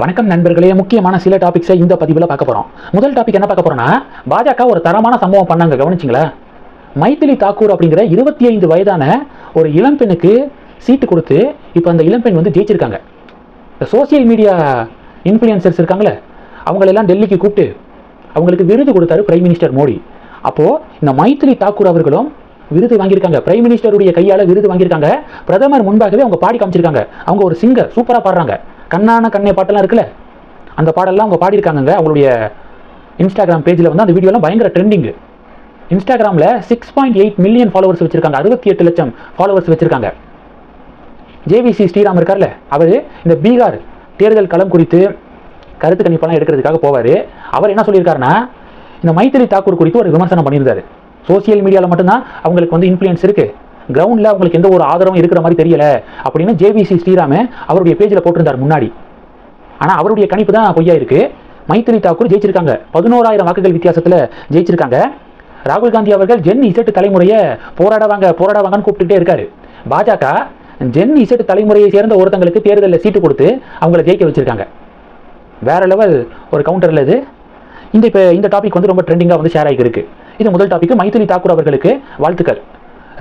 வணக்கம் நண்பர்களே முக்கியமான சில டாபிக்ஸை இந்த பதிவில் பார்க்க போகிறோம் முதல் டாபிக் என்ன பார்க்க போறோம்னா பாஜக ஒரு தரமான சம்பவம் பண்ணாங்க கவனிச்சிங்களா மைத்திலி தாக்கூர் அப்படிங்கிற இருபத்தி ஐந்து வயதான ஒரு இளம்பெண்ணுக்கு சீட்டு கொடுத்து இப்போ அந்த இளம்பெண் வந்து ஜெயிச்சிருக்காங்க. இந்த சோசியல் மீடியா இன்ஃப்ளூயன்சர்ஸ் இருக்காங்களே அவங்களெல்லாம் டெல்லிக்கு கூப்பிட்டு அவங்களுக்கு விருது கொடுத்தாரு பிரைம் மினிஸ்டர் மோடி. அப்போது இந்த மைத்திலி தாக்கூர் அவர்களும் விருது வாங்கியிருக்காங்க. பிரைம் மினிஸ்டருடைய கையால் விருது வாங்கியிருக்காங்க. பிரதமர் முன்பாகவே அவங்க பாடி காமிச்சிருக்காங்க. அவங்க ஒரு சிங்கர் சூப்பராக பாடுறாங்க. கண்ணான கண்ணே பாட்டெல்லாம் இருக்குல்ல? அந்த பாடல்லாம் அவங்க பாடியிருக்காங்க அவங்களுடைய இன்ஸ்டாகிராம் பேஜில் வந்து அந்த வீடியோலாம் பயங்கர ட்ரெண்டிங்கு இன்ஸ்டாகிராமில் six point eight million followers வச்சிருக்காங்க. அறுபத்தி எட்டு லட்சம் ஃபாலோவர்ஸ் வச்சிருக்காங்க. ஜேவிசி ஸ்ரீராம் இருக்கார்ல அவர் இந்த பீகார் தேர்தல் களம் குறித்து கருத்து கணிப்பெல்லாம் எடுக்கிறதுக்காக போவார். அவர் என்ன சொல்லியிருக்காருன்னா இந்த மைத்திரி தாக்கூர் குறித்து ஒரு விமர்சனம் பண்ணியிருந்தாரு. சோசியல் மீடியாவில் மட்டும்தான் அவங்களுக்கு வந்து இன்ஃப்ளூயன்ஸ் இருக்குது கிரவுண்டில் அவங்களுக்கு எந்த ஒரு ஆதரவும் இருக்கிற மாதிரி தெரியல அப்படின்னு ஜேவிசி ஸ்ரீராம அவருடைய பேஜில் போட்டிருந்தார் முன்னாடி. ஆனால் அவருடைய கணிப்பு தான் பொய்யா இருக்கு. மைத்திரி தாக்கூர் ஜெயிச்சிருக்காங்க. பதினோராயிரம் வாக்குகள் வித்தியாசத்தில் ஜெயிச்சிருக்காங்க. ராகுல் காந்தி அவர்கள் ஜென் இசட்டு தலைமுறையை போராடவாங்க போராடவாங்கன்னு கூப்பிட்டுட்டே இருக்காரு. பாஜக ஜென் இசட்டு தலைமுறையை சேர்ந்த ஒருத்தங்களுக்கு தேர்தலில் சீட்டு கொடுத்து அவங்கள ஜெயிக்க வச்சுருக்காங்க. வேற லெவல் ஒரு கவுண்டரில் இது. இந்த இப்போ இந்த டாபிக் வந்து ரொம்ப ட்ரெண்டிங்காக வந்து ஷேர் ஆகிருக்கு இது முதல் டாபிக் மைத்திரி தாக்கூர் அவர்களுக்கு வாழ்த்துக்கள்.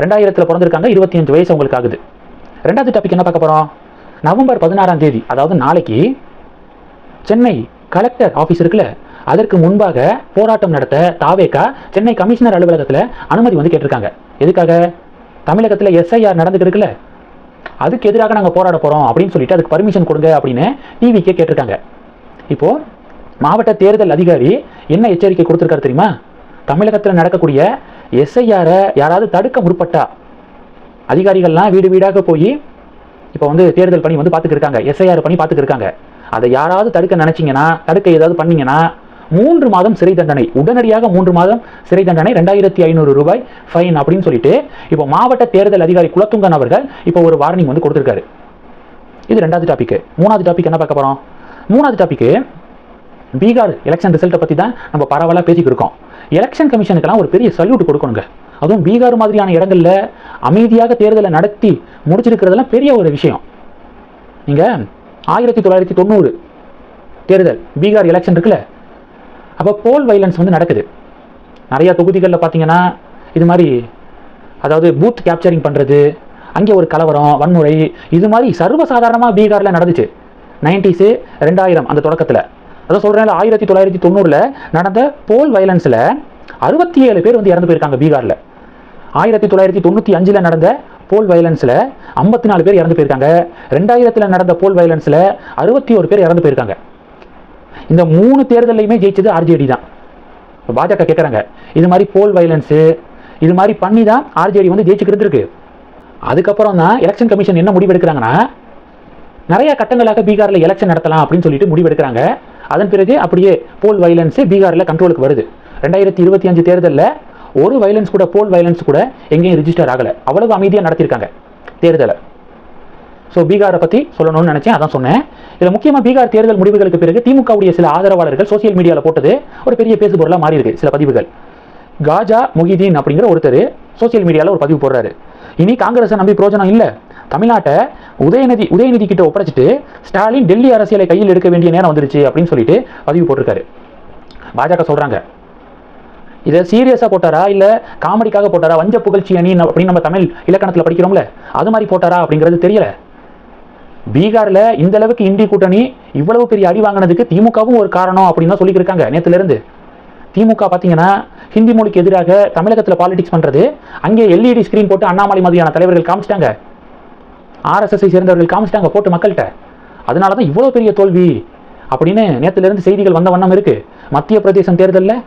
ரெண்டாயிரத்தில் பிறந்திருக்காங்க இருபத்தி அஞ்சு வயசு உங்களுக்கு ஆகுது. ரெண்டாவது டாபிக் என்ன பார்க்க போகிறோம் நவம்பர் பதினாறாம் தேதி அதாவது நாளைக்கு சென்னை கலெக்டர் ஆஃபீஸ் இருக்குல்ல அதற்கு முன்பாக போராட்டம் நடத்த தாவேக்கா சென்னை கமிஷனர் அலுவலகத்தில் அனுமதி வந்து கேட்டிருக்காங்க. எதுக்காக? தமிழகத்தில் எஸ்ஐஆர் நடந்துட்டு இருக்குல்ல அதுக்கு எதிராக நாங்கள் போராட போகிறோம் அப்படின்னு சொல்லிட்டு அதுக்கு பர்மிஷன் கொடுங்க அப்படின்னு டிவிக்கே கேட்டிருக்காங்க. இப்போது மாவட்ட தேர்தல் அதிகாரி என்ன எச்சரிக்கை கொடுத்துருக்காரு தெரியுமா? தமிழகத்தில் நடக்கக்கூடிய எஸ்ஐஆரை யாராவது தடுக்க முற்பட்டா? அதிகாரிகள்லாம் வீடு வீடாக போய் இப்போ வந்து தேர்தல் பணி வந்து பார்த்துக்கிருக்காங்க எஸ்ஐஆர் பணி பார்த்துட்டு அதை யாராவது தடுக்க நினச்சிங்கன்னா தடுக்க ஏதாவது பண்ணீங்கன்னா மூன்று மாதம் சிறை தண்டனை உடனடியாக மூன்று மாதம் சிறை தண்டனை ரெண்டாயிரத்தி ஐநூறு ரூபாய் ஃபைன் அப்படின்னு சொல்லிட்டு இப்போ மாவட்ட தேர்தல் அதிகாரி குலத்துங்கன் அவர்கள் இப்போ ஒரு வார்னிங் வந்து கொடுத்துருக்காரு. இது ரெண்டாவது டாபிக் மூணாவது டாபிக் என்ன பார்க்க போகிறோம் மூணாவது டாபிக் பீகார் எலெக்ஷன் ரிசல்ட்டை பற்றி தான் நம்ம பரவலாக பேசிக்கிட்டு இருக்கோம். எலெக்ஷன் கமிஷனுக்கெல்லாம் ஒரு பெரிய சல்யூட் கொடுக்கணுங்க. அதுவும் பீகார் மாதிரியான இடங்களில் அமைதியாக தேர்தலை நடத்தி முடிச்சிருக்கிறதெல்லாம் பெரிய ஒரு விஷயம். நீங்கள் ஆயிரத்தி தொள்ளாயிரத்தி தொண்ணூறு தேர்தல் பீகார் எலெக்ஷன் இருக்குல்ல? அப்போ போல் வைலன்ஸ் வந்து நடக்குது. நிறையா தொகுதிகளில் பார்த்தீங்கன்னா இது மாதிரி அதாவது பூத் கேப்சரிங் பண்ணுறது அங்கே ஒரு கலவரம் வன்முறை இது மாதிரி சர்வசாதாரணமாக பீகாரில் நடந்துச்சு. நைன்டிஸு ரெண்டாயிரம் அந்த தொடக்கத்தில். அதான் சொல்கிறேன் ஆயிரத்தி தொள்ளாயிரத்தி தொண்ணூறில் நடந்த போல் வயலன்ஸில் அறுபத்தி ஏழு பேர் வந்து இறந்து போயிருக்காங்க பீகாரில். ஆயிரத்தி தொள்ளாயிரத்தி தொண்ணூற்றி அஞ்சில் நடந்த போல் வயலன்ஸில் ஐம்பத்தி நாலு பேர் இறந்து போயிருக்காங்க. ரெண்டாயிரத்தில் நடந்த போல் வயலன்ஸில் அறுபத்தி ஒரு பேர் இறந்து போயிருக்காங்க. இந்த மூணு தேர்தலையுமே ஜெயிச்சது ஆர்ஜேடி தான். பாஜக கேட்குறாங்க இது மாதிரி போல் வயலன்ஸு இது மாதிரி பண்ணி தான் ஆர்ஜேடி வந்து ஜெயிச்சுக்கிட்டு இருக்கு. அதுக்கப்புறம் தான் எலெக்ஷன் கமிஷன் என்ன முடிவெடுக்கிறாங்கன்னா நிறைய கட்டங்களாக பீகாரில் எலெக்ஷன் நடத்தலாம் அப்படின்னு சொல்லிட்டு முடிவெடுக்கிறாங்க அதன் பிறகு அப்படியே போல் வைலன்ஸு பீகாரில் கண்ட்ரோலுக்கு வருது. ரெண்டாயிரத்தி இருபத்தி அஞ்சு தேர்தலில் ஒரு வயலன்ஸ் கூட போல் வயலன்ஸ் கூட எங்கேயும் ரிஜிஸ்டர் ஆகலை. அவ்வளவு அமைதியாக நடத்தியிருக்காங்க தேர்தலை. ஸோ பீகாரை பற்றி சொல்லணும்னு நினச்சேன் அதான் சொன்னேன். இதில் முக்கியமாக பீகார் தேர்தல் முடிவுகளுக்கு பிறகு திமுகவுடைய சில ஆதரவாளர்கள் சோசியல் மீடியாவில் போட்டது ஒரு பெரிய பேசுபொருளாக மாறி இருக்கு சில பதிவுகள். காஜா முகிதீன் அப்படிங்கிற ஒருத்தர் சோசியல் மீடியாவில் ஒரு பதிவு போடுறாரு. இனி காங்கிரஸை நம்பி பிரோஜனம் இல்லை. தமிழ்நாட்டை உதயநிதி உதயநிதி கிட்ட ஒப்படைச்சிட்டு ஸ்டாலின் டெல்லி அரசியலை கையில் எடுக்க வேண்டிய நேரம் வந்துருச்சு அப்படின்னு சொல்லிட்டு பதிவு போட்டிருக்காரு. பாஜக சொல்றாங்க. இதை சீரியஸாக போட்டாரா? இல்லை காமெடிக்காக போட்டாரா? வஞ்ச புகழ்ச்சி அணி அப்படின்னு நம்ம தமிழ் இலக்கணத்தில் படிக்கிறோம்ல அது மாதிரி போட்டாரா அப்படிங்கிறது தெரியல. பீகாரில் இந்த அளவுக்கு இந்தி கூட்டணி இவ்வளவு பெரிய அடி வாங்கினதுக்கு திமுகவும் ஒரு காரணம் அப்படின்னு தான் சொல்லியிருக்காங்க நேற்றுலேருந்து திமுக பார்த்தீங்கன்னா ஹிந்தி மொழிக்கு எதிராக தமிழகத்தில் பாலிடிக்ஸ் பண்ணுறது அங்கே எல்இடி ஸ்க்ரீன் போட்டு அண்ணாமலை மாதிரியான தலைவர்கள் காமிச்சிட்டாங்க. ஆர்எஸ்எஸ்ஐ சேர்ந்தவர்கள் காமிச்சிட்டாங்க போட்டு மக்கள்கிட்ட அதனால தான் இவ்வளோ பெரிய தோல்வி. அப்படின்னு நேற்றுலேருந்து செய்திகள் வந்த வண்ணம் இருக்கு. மத்திய பிரதேசம் தேர்தலில்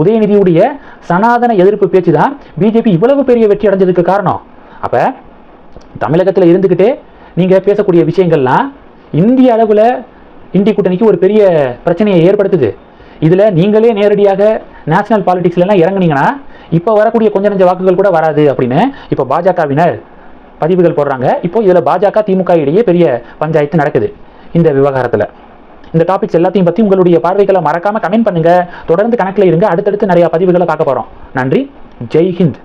உதயநிதியுடைய சனாதன எதிர்ப்பு பேச்சு தான் பிஜேபி இவ்வளவு பெரிய வெற்றி அடைஞ்சதுக்கு காரணம். அப்போ தமிழகத்தில் இருந்துக்கிட்டே நீங்கள் பேசக்கூடிய விஷயங்கள்லாம் இந்திய அளவில் இந்தி கூட்டணிக்கு ஒரு பெரிய பிரச்சனையை ஏற்படுத்துது. இதில் நீங்களே நேரடியாக நேஷனல் பாலிடிக்ஸ்லாம் இறங்குனீங்கன்னா இப்போ வரக்கூடிய கொஞ்ச நஞ்ச வாக்குகள் கூட வராது அப்படின்னு இப்போ பாஜகவினர் பதிவுகள் போடுறாங்க. இப்போ இதில் பாஜக திமுக இடையே பெரிய பஞ்சாயத்து நடக்குது இந்த விவகாரத்தில். இந்த டாபிக்ஸ் எல்லாத்தையும் பற்றி உங்களுடைய பார்வைகளை மறக்காமல் கமெண்ட் பண்ணுங்கள் தொடர்ந்து கணக்கில் இருங்க. அடுத்தடுத்து நிறையா பதிவுகளை பார்க்க போகிறோம் நன்றி. ஜெய் ஹிந்த்.